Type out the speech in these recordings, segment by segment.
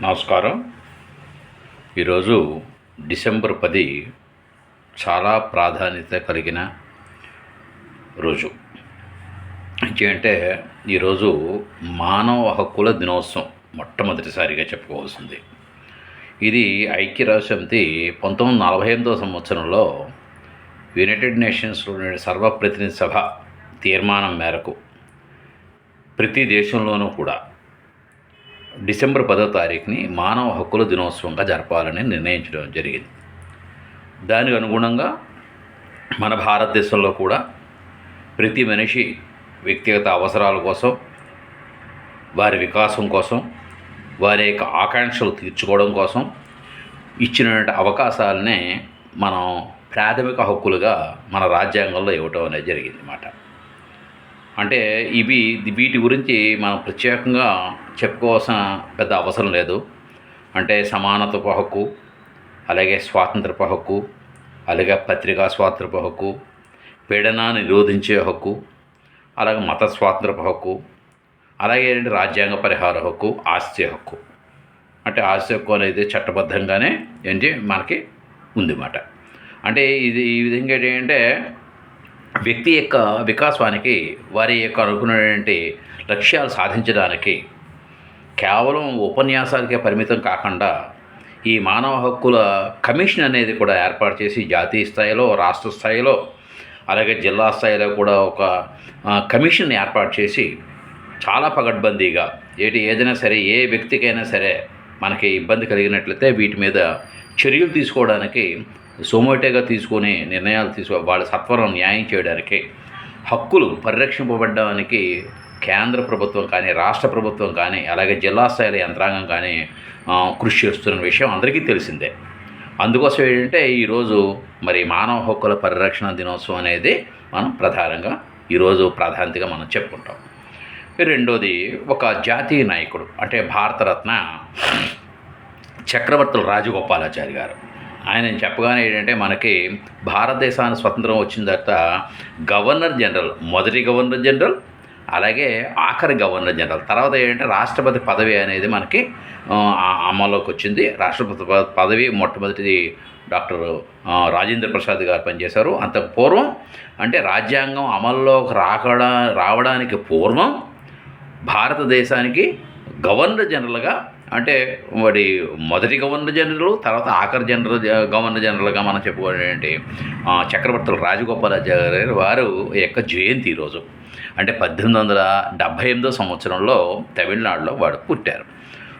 నమస్కారం. ఈరోజు డిసెంబర్ పది చాలా ప్రాధాన్యత కలిగిన రోజు. అంటే ఈరోజు మానవ హక్కుల దినోత్సవం మొట్టమొదటిసారిగా చెప్పుకోవాల్సింది. ఇది ఐక్యరాజ్యసమితి పంతొమ్మిది వందల నలభై ఎనిమిదో సంవత్సరంలో యునైటెడ్ నేషన్స్లో సర్వప్రతినిధి సభ తీర్మానం మేరకు ప్రతి దేశంలోనూ కూడా డిసెంబర్ పదో తారీఖుని మానవ హక్కుల దినోత్సవంగా జరపాలని నిర్ణయించడం జరిగింది. దానికి అనుగుణంగా మన భారతదేశంలో కూడా ప్రతి మనిషి వ్యక్తిగత అవసరాల కోసం వారి వికాసం కోసం వారి యొక్క ఆకాంక్షలు తీర్చుకోవడం కోసం ఇచ్చినటువంటి అవకాశాలనే మనం ప్రాథమిక హక్కులుగా మన రాజ్యాంగంలో ఇవ్వటం అనేది జరిగింది అన్నమాట. అంటే ఇవి వీటి గురించి మనం ప్రత్యేకంగా చెప్పుకోవాల్సిన పెద్ద అవసరం లేదు. అంటే సమానత్వ హక్కు అలాగే స్వాతంత్రపు హక్కు అలాగే పత్రికా స్వాతంత్రపు హక్కు పీడనాన్ని నిరోధించే హక్కు అలాగే మత స్వాతంత్రపు హక్కు అలాగే రాజ్యాంగ పరిహార హక్కు ఆస్తి హక్కు. అంటే ఆస్తి హక్కు అనేది చట్టబద్ధంగానే ఏంటి? మనకి ఉందన్నమాట అంటే ఇది ఈ విధంగా ఏంటంటే వ్యక్తి యొక్క వికాసానికి వారి యొక్క అనుకున్నటువంటి లక్ష్యాలు సాధించడానికి కేవలం ఉపన్యాసాలకే పరిమితం కాకుండా ఈ మానవ హక్కుల కమిషన్ అనేది కూడా ఏర్పాటు చేసి జాతీయ స్థాయిలో రాష్ట్ర స్థాయిలో అలాగే జిల్లా స్థాయిలో కూడా ఒక కమిషన్ ఏర్పాటు చేసి చాలా పగడ్బందీగా ఏటి ఏదైనా సరే ఏ వ్యక్తికైనా సరే మనకి ఇబ్బంది కలిగినట్లయితే వీటి మీద చర్యలు తీసుకోవడానికి సోమోటేగా తీసుకొని నిర్ణయాలు తీసుకో వాళ్ళ సత్వరం న్యాయం చేయడానికి హక్కులు పరిరక్షింపబడడానికి కేంద్ర ప్రభుత్వం కానీ రాష్ట్ర ప్రభుత్వం కానీ అలాగే జిల్లా స్థాయిల యంత్రాంగం కానీ కృషి చేస్తున్న విషయం అందరికీ తెలిసిందే. అందుకోసం ఏంటంటే ఈరోజు మరి మానవ హక్కుల పరిరక్షణ దినోత్సవం అనేది మనం ప్రధానంగా ఈరోజు ప్రాధాన్యతగా మనం చెప్పుకుంటాం. రెండోది ఒక జాతీయ నాయకుడు అంటే భారతరత్న చక్రవర్తుల రాజగోపాలాచారి గారు. ఆయన చెప్పగానే ఏంటంటే మనకి భారతదేశానికి స్వతంత్రం వచ్చిన తర్వాత గవర్నర్ జనరల్ మొదటి గవర్నర్ జనరల్ అలాగే ఆఖరి గవర్నర్ జనరల్. తర్వాత ఏంటంటే రాష్ట్రపతి పదవి అనేది మనకి అమల్లోకి వచ్చింది. రాష్ట్రపతి పదవి మొట్టమొదటిది డాక్టర్ రాజేంద్ర ప్రసాద్ గారు పనిచేశారు. అంతకు పూర్వం అంటే రాజ్యాంగం అమల్లోకి రాకడా రావడానికి పూర్వం భారతదేశానికి గవర్నర్ జనరల్గా అంటే మరి మొదటి గవర్నర్ జనరల్ తర్వాత ఆఖరి జనరల్ గవర్నర్ జనరల్గా మనం చెప్పుకోవాలంటే చక్రవర్తులు రాజగోపాలాచార్య గారు వారు యొక్క జయంతి ఈరోజు అంటే పద్దెనిమిది వందల డెబ్భై ఎనిమిదో సంవత్సరంలో తమిళనాడులో వాడు పుట్టారు.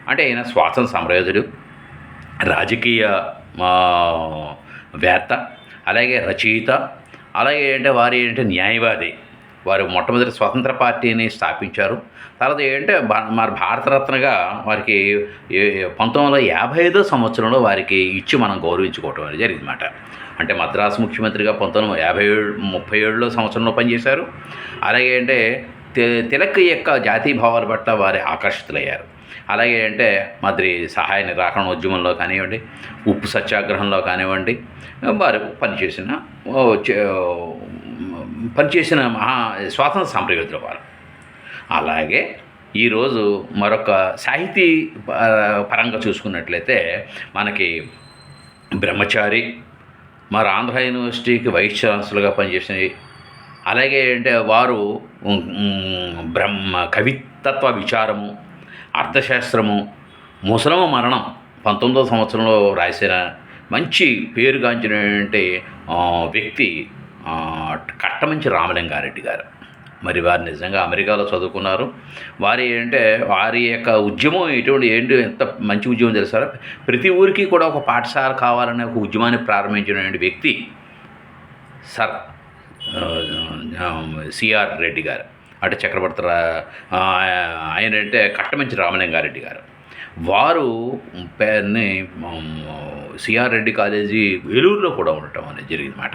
అంటే ఆయన స్వాతంత్ర సమరయోధుడు రాజకీయ వేత్త అలాగే రచయిత అలాగే ఏంటంటే వారు ఏంటంటే న్యాయవాది వారు మొట్టమొదటి స్వతంత్ర పార్టీని స్థాపించారు. తర్వాత ఏంటంటే మరి భారతరత్నగా వారికి పంతొమ్మిది వందల యాభై ఐదో సంవత్సరంలో వారికి ఇచ్చి మనం గౌరవించుకోవటం అనేది జరిగిందన్నమాట. అంటే మద్రాసు ముఖ్యమంత్రిగా పంతొమ్మిది వందల యాభై ఏడు ముప్పై ఏడులో సంవత్సరంలో పనిచేశారు. అలాగే అంటే తి- తిలక్ యొక్క జాతీయ భావాల పట్ల వారి ఆకర్షితులయ్యారు. అలాగే అంటే మరి సహాయ నిరాకరణ ఉద్యమంలో కానివ్వండి ఉప్పు సత్యాగ్రహంలో కానివ్వండి వారు పనిచేసిన పనిచేసిన మహా స్వాతంత్ర సాంప్రదాయులు వారు. అలాగే ఈరోజు మరొక సాహితీ పరంగా చూసుకున్నట్లయితే మనకి బ్రహ్మచారి మరి ఆంధ్ర యూనివర్సిటీకి వైస్ ఛాన్సలర్గా పనిచేసినవి అలాగే అంటే వారు బ్రహ్మ కవితత్వ విచారము అర్థశాస్త్రము ముసలమ మరణం పంతొమ్మిదవ సంవత్సరంలో రాసిన మంచి పేరుగాంచినటువంటి వ్యక్తి కట్టమంచి రామలింగారెడ్డి గారు. మరి వారు నిజంగా అమెరికాలో చదువుకున్నారు. వారి ఏంటంటే వారి యొక్క ఉద్యమం ఎటువంటి ఏంటి ఎంత మంచి ఉద్యమం తెలుసారా ప్రతి ఊరికి కూడా ఒక పాఠశాల కావాలనే ఒక ఉద్యమాన్ని ప్రారంభించినటువంటి వ్యక్తి సర్ సిఆర్ రెడ్డి గారు. అంటే చక్రవర్తి రా- ఆయన అంటే కట్టమంచి రామలింగారెడ్డి గారు. వారు పేరుని సిఆర్ రెడ్డి కాలేజీ ఏలూరులో కూడా ఉండటం అనేది జరిగిందన్నమాట.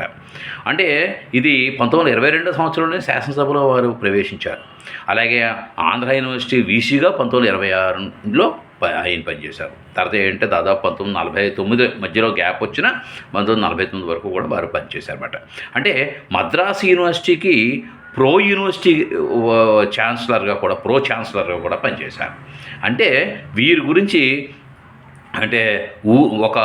అంటే ఇది పంతొమ్మిది వందల ఇరవై రెండో సంవత్సరంలోనే శాసనసభలో వారు ప్రవేశించారు. అలాగే ఆంధ్ర యూనివర్సిటీ వీసీగా పంతొమ్మిది వందల ఇరవై ఆరులో ఆయన పనిచేశారు. తర్వాత ఏంటంటే దాదాపు పంతొమ్మిది నలభై తొమ్మిది మధ్యలో గ్యాప్ వచ్చిన పంతొమ్మిది నలభై తొమ్మిది వరకు కూడా వారు పనిచేశారన్నమాట. అంటే మద్రాస్ యూనివర్సిటీకి ప్రో యూనివర్సిటీ ఛాన్సలర్గా కూడా ప్రో ఛాన్సలర్గా కూడా పనిచేశారు. అంటే వీరి గురించి అంటే ఊ ఒక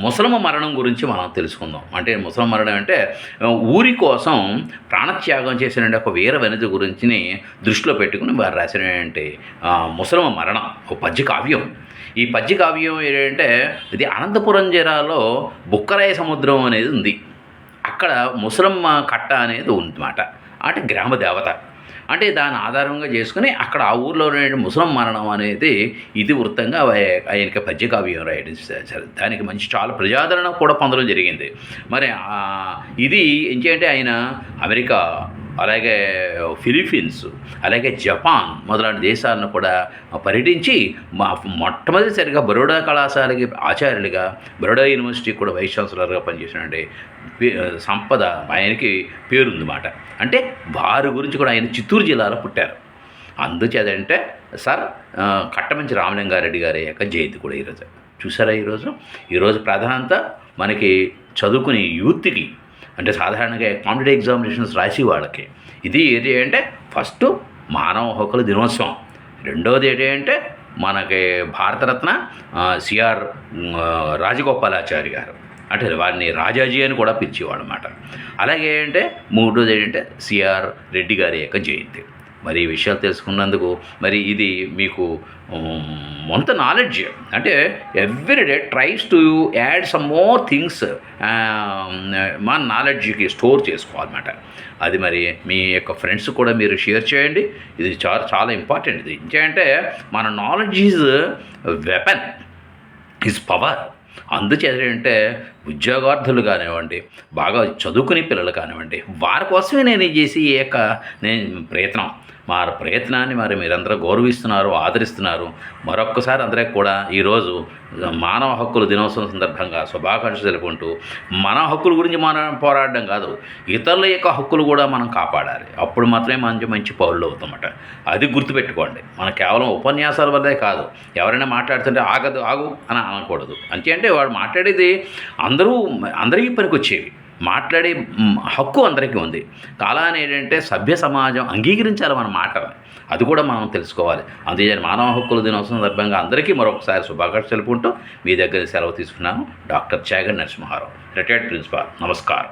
ముసలమ్మ మరణం గురించి మనం తెలుసుకుందాం. అంటే ముసలమ్మ మరణం అంటే ఊరి కోసం ప్రాణత్యాగం చేసిన ఒక వీర వనిత గురించిని దృష్టిలో పెట్టుకుని వారు రాసినటువంటి ఆ, ముసలమ్మ మరణం ఒక పద్య కావ్యం. ఈ పద్య కావ్యం ఏంటంటే ఇది అనంతపురం జిల్లాలో బుక్కరాయ సముద్రం అనేది ఉంది. అక్కడ ముసలమ్మ కట్ట అనేది ఉందన్నమాట. అంటే గ్రామ దేవత. అంటే దాని ఆధారంగా చేసుకుని అక్కడ ఆ ఊర్లో ఉండే ముసలం మరణం అనేది ఇది వృత్తంగా ఆయనకి పద్యకావ్యం రాయడం దానికి మంచి చాలా ప్రజాదరణ కూడా పొందడం జరిగింది. మరి ఇది ఏంటంటే ఆయన అమెరికా అలాగే ఫిలిప్పీన్స్ అలాగే జపాన్ మొదలైన దేశాలను కూడా పర్యటించి మా మొట్టమొదటిసారిగా బరోడా కళాశాలకి ఆచార్యులుగా బరోడా యూనివర్సిటీ కూడా వైస్ ఛాన్సలర్గా పనిచేసినటువంటి సంపద ఆయనకి పేరుందన్నమాట. అంటే వారి గురించి కూడా ఆయన చిత్తూరు జిల్లాలో పుట్టారు. అందుచేదంటే సార్ కట్టమంచి రామలింగారెడ్డి గారి యొక్క జయంతి కూడా ఈరోజు. చూసారా ఈరోజు? ఈరోజు ప్రధానంత మనకి చదువుకునే యూత్కి అంటే సాధారణంగా కాంపిటేటివ్ ఎగ్జామినేషన్స్ రాసి వాళ్ళకి. ఇది ఏది అంటే ఫస్ట్ మానవ హక్కుల దినోత్సవం. రెండవది ఏంటి అంటే మనకి భారతరత్న సిఆర్ రాజగోపాలాచారి గారు. అంటే వారిని రాజాజీ అని కూడా పిలిచేవాడు అనమాట అలాగే అంటే మూడోది ఏంటంటే సిఆర్ రెడ్డి గారి యొక్క జయంతి. మరి ఈ విషయాలు తెలుసుకున్నందుకు మరి ఇది మీకు ఉమ్, నాలెడ్జ్ అంటే every day tries to add some more things మన నాలెడ్జ్కి స్టోర్ చేసుకోవాలన్నమాట. అది మరి మీ యొక్క ఫ్రెండ్స్ కూడా మీరు షేర్ చేయండి. ఇది చాలా చాలా ఇంపార్టెంట్ ఇది ఏంటంటే మన knowledge is weapon is power అందుచేత ఏంటంటే ఉద్యోగార్థులు కానివ్వండి బాగా చదువుకునే పిల్లలు కానివ్వండి వారి కోసమే నేను చేసి ఈ యొక్క నేను ప్రయత్నం. మా ప్రయత్నాన్ని మరి మీరందరూ గౌరవిస్తున్నారు ఆదరిస్తున్నారు. మరొక్కసారి అందరికి కూడా ఈరోజు మానవ హక్కుల దినోత్సవం సందర్భంగా శుభాకాంక్షలు తెలుపుకుంటూ మన హక్కుల గురించి మనం పోరాడడం కాదు ఇతరుల యొక్క హక్కులు కూడా మనం కాపాడాలి. అప్పుడు మాత్రమే మంచి మంచి పౌరులు అవుతామట. అది గుర్తుపెట్టుకోండి. మన కేవలం ఉపన్యాసాల వల్లే కాదు ఎవరైనా మాట్లాడుతుంటే ఆగదు ఆగు అని అనకూడదు. అంతే అంటే వాడు మాట్లాడేది అందరూ అందరికీ పనికొచ్చేవి. మాట్లాడే హక్కు అందరికీ ఉంది. కాలాన్ని ఏంటంటే సభ్య సమాజం అంగీకరించాలి మన మాటలు అది కూడా మనం తెలుసుకోవాలి. అందుకే మానవ హక్కుల దినోత్సవం సందర్భంగా అందరికీ మరొకసారి శుభాకాంక్షలు తెలుపుకుంటూ మీ దగ్గర సెలవు తీసుకున్నాను. Doctor Chagar Narasimharao retired principal. నమస్కారం.